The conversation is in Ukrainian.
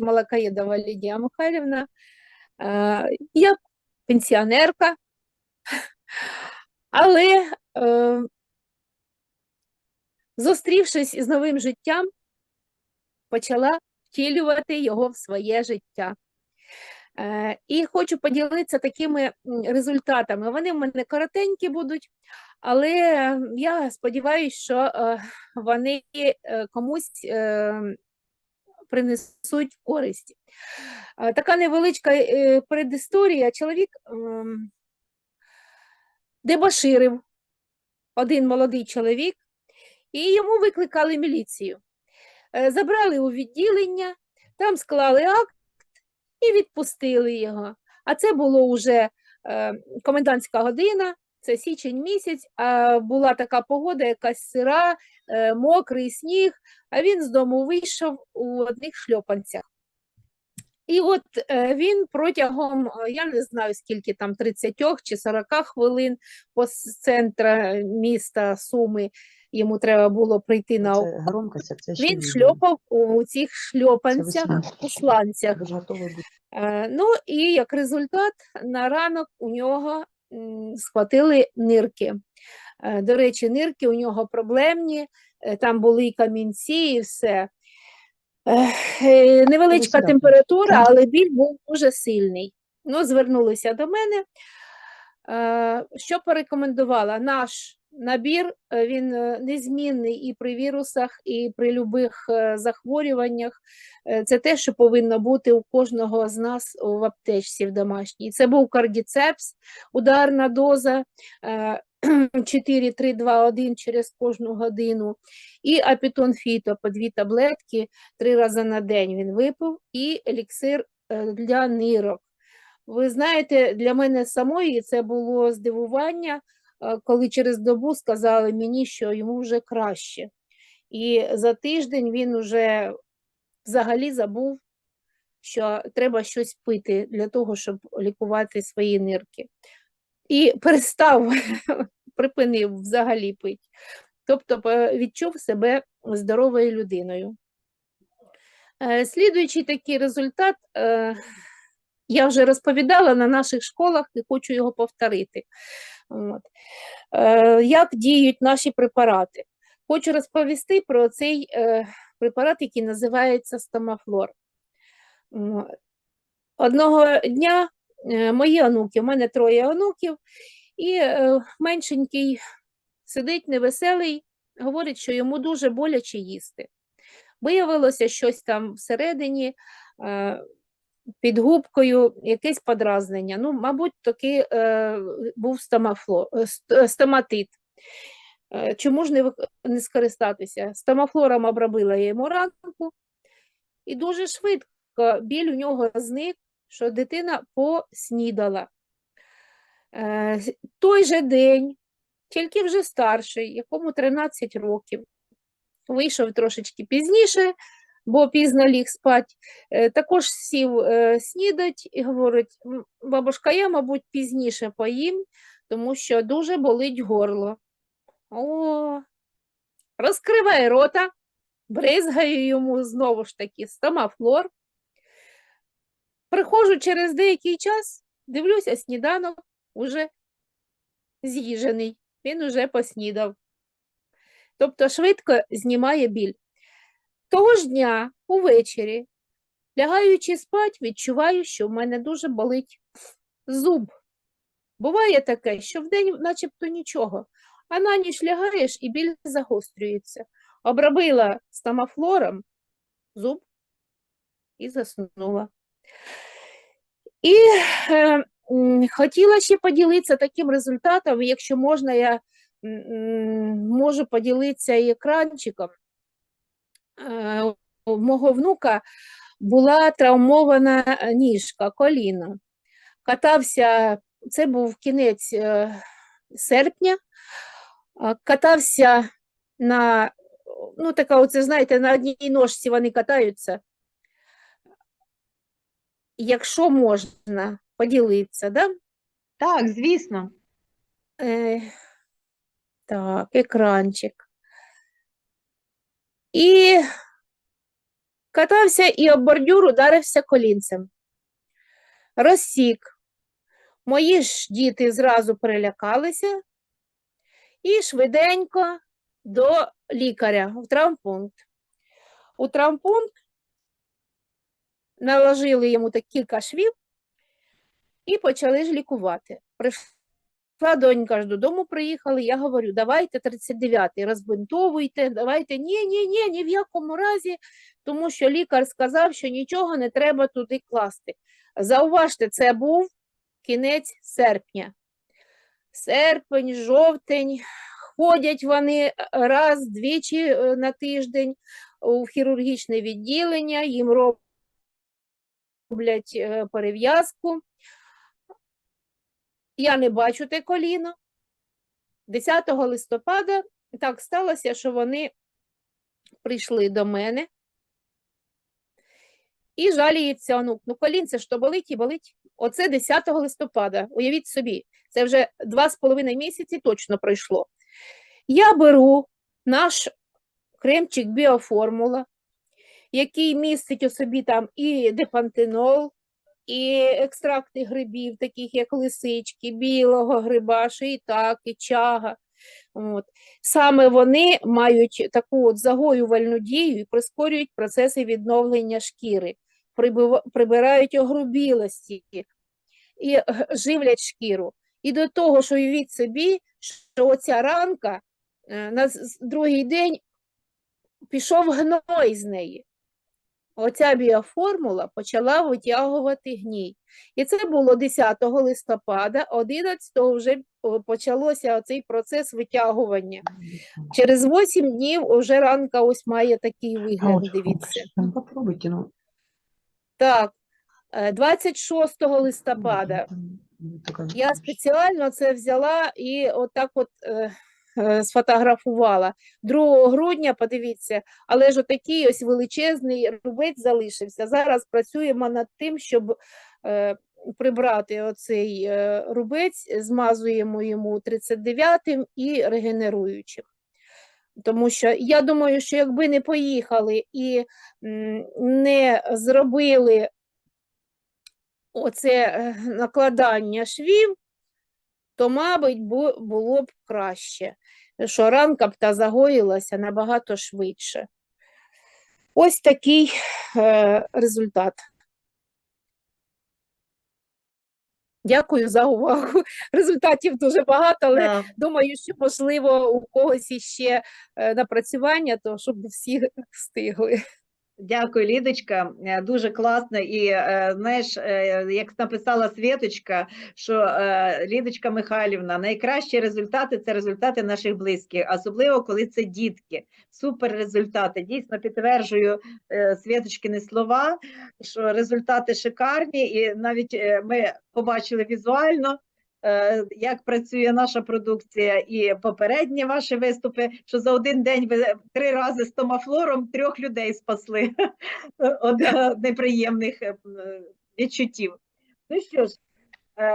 Малакаєдова Лідія Михайлівна. Е, Я пенсіонерка, але е, зустрівшись із новим життям, почала втілювати його в своє життя. Е, І хочу поділитися такими результатами. Вони в мене коротенькі будуть, але я сподіваюся, що вони комусь принесуть користь. Е, Така невеличка е, предісторія. Чоловік ем, дебоширив один молодий чоловік, і йому викликали міліцію. Е, Забрали у відділення, там склали акт і відпустили його. А це було вже е, комендантська година, це січень місяць, а була така погода, якась сира, е, мокрий сніг, а він з дому вийшов у одних шльопанцях. І от е, він протягом, е, я не знаю скільки там, 30 чи 40 хвилин по центра міста Суми йому треба було прийти на ще він шльопав у цих шльопанцях, у сланцях. Ну і як результат, на ранок у нього схватили нирки. Е, До речі, нирки у нього проблемні, е, там були і камінці, і все. Е, Невеличка температура, але біль був дуже сильний. Ну, звернулися до мене. Що порекомендувала? Наш набір е, він е, незмінний і при вірусах, і при любих е, захворюваннях. Це те, що повинно бути у кожного з нас в аптечці в домашній. Це був кардіцепс, ударна доза е, 4, 3, 2, 1 через кожну годину. І апітон фіто по дві таблетки три рази на день він випив, і еліксир для нирок. Ви знаєте, для мене самої це було здивування, коли через добу сказали мені, що йому вже краще. І за тиждень він уже взагалі забув, що треба щось пити для того, щоб лікувати свої нирки. І перестав, припинив взагалі пити. Тобто е, відчув себе здоровою людиною. Е, Слідуючий такий результат, е, я вже розповідала на наших школах і хочу його повторити. От. Е, Як діють наші препарати? Хочу розповісти про цей е, препарат, який називається стомафлор. Одного дня е, мої онуки, у мене троє онуків, і е, меншенький сидить невеселий, говорить, що йому дуже боляче їсти. Виявилося щось там всередині, е, під губкою, якесь подразнення. Ну, мабуть, таки е, був стомафло, е, е, стоматит. Е, Чому ж не, не скористатися? Стомафлором обробила йому ранку, і дуже швидко біль у нього зник, що дитина поснідала. Е, Той же день, тільки вже старший, якому 13 років, вийшов трошечки пізніше, бо пізно ліг спать, е, також сів е, снідать і говорить, «М, бабушка, я, мабуть, пізніше поїм, тому що дуже болить горло. О, розкриває рота, бризгаю йому знову ж таки стомафлор. Приходжу через деякий час, дивлюся, сніданок уже з'їжений, він уже поснідав. Тобто швидко знімає біль. Того ж дня увечері, лягаючи спать, відчуваю, що в мене дуже болить зуб. Буває таке, що вдень начебто нічого, а на ніч лягаєш і біль загострюється. Обробила стомафлором зуб і заснула. І е, хотіла ще поділитися таким результатом, якщо можна, я можу поділитися екранчиком. Е, У мого внука була травмована е, ніжка, коліно. Катався, це був кінець е, серпня, катався на, ну така, оце, знаєте, на одній ножці вони катаються. Якщо можна поділитися, да? Так, звісно. Е, так, екранчик. І Катався і об бордюр ударився колінцем. Розсік. Мої ж діти зразу перелякалися і швиденько до лікаря в травмпункт. У травмпункт наложили йому так кілька швів і почали ж лікувати. Прийшла донька ж додому, приїхали. Я говорю, давайте 39-й розбинтовуйте, давайте ні, ні, ні, ні в якому разі, тому що лікар сказав, що нічого не треба туди класти. Зауважте, це був кінець серпня. Серпень, жовтень, ходять вони е, раз, двічі е, на тиждень у хірургічне відділення, їм роблять е, перев'язку. Я не бачу те коліно. 10 листопада так сталося, що вони прийшли до мене і жаліється онук. Ну, колінце то болить і болить. Оце 10 листопада. Уявіть собі, це вже два з половиною місяці точно пройшло. Я беру наш кремчик біоформула, який містить у собі там і депантенол, і екстракти грибів, таких як лисички, білого гриба, шиїтаки, чага. От. Саме вони мають таку от загоювальну дію і прискорюють процеси відновлення шкіри, прибирають огрубілості і живлять шкіру. І до того, що уявіть собі, що оця ранка е, на другий день пішов гной з неї. Оця біоформула почала витягувати гній. І це було 10 листопада, 11 вже о, почалося цей процес витягування. Через 8 днів вже ранка ось має такий вигляд, дивіться. Ну, попробуйте, ну. Так, е, 26 листопада ну, я спеціально це взяла і отак от е, е, сфотографувала. 2 грудня, подивіться, але ж отакий ось величезний рубець залишився. Зараз працюємо над тим, щоб е, прибрати оцей е, рубець, змазуємо йому 39-м і регенеруючим. Тому що я думаю, що якби не поїхали і не зробили оце е, накладання швів, то, мабуть, було б краще, що ранка б та загоїлася набагато швидше. Ось такий е, результат. Дякую за увагу. Результатів дуже багато, але Так. думаю, що можливо у когось іще е, напрацювання, то щоб всі встигли. Дякую, Лідочка. Е, Дуже класно. І е, знаєш, е, як написала Світочка, що Лідочка Михайлівна, найкращі результати це результати наших близьких, особливо коли це дітки. Супер результати. Дійсно підтверджую Світочкини слова, що результати шикарні, і навіть ми побачили візуально. Е, Як працює наша продукція і попередні ваші виступи, що за один день ви три рази з томафлором трьох людей спасли від е, неприємних е, відчуттів. Ну що ж, е,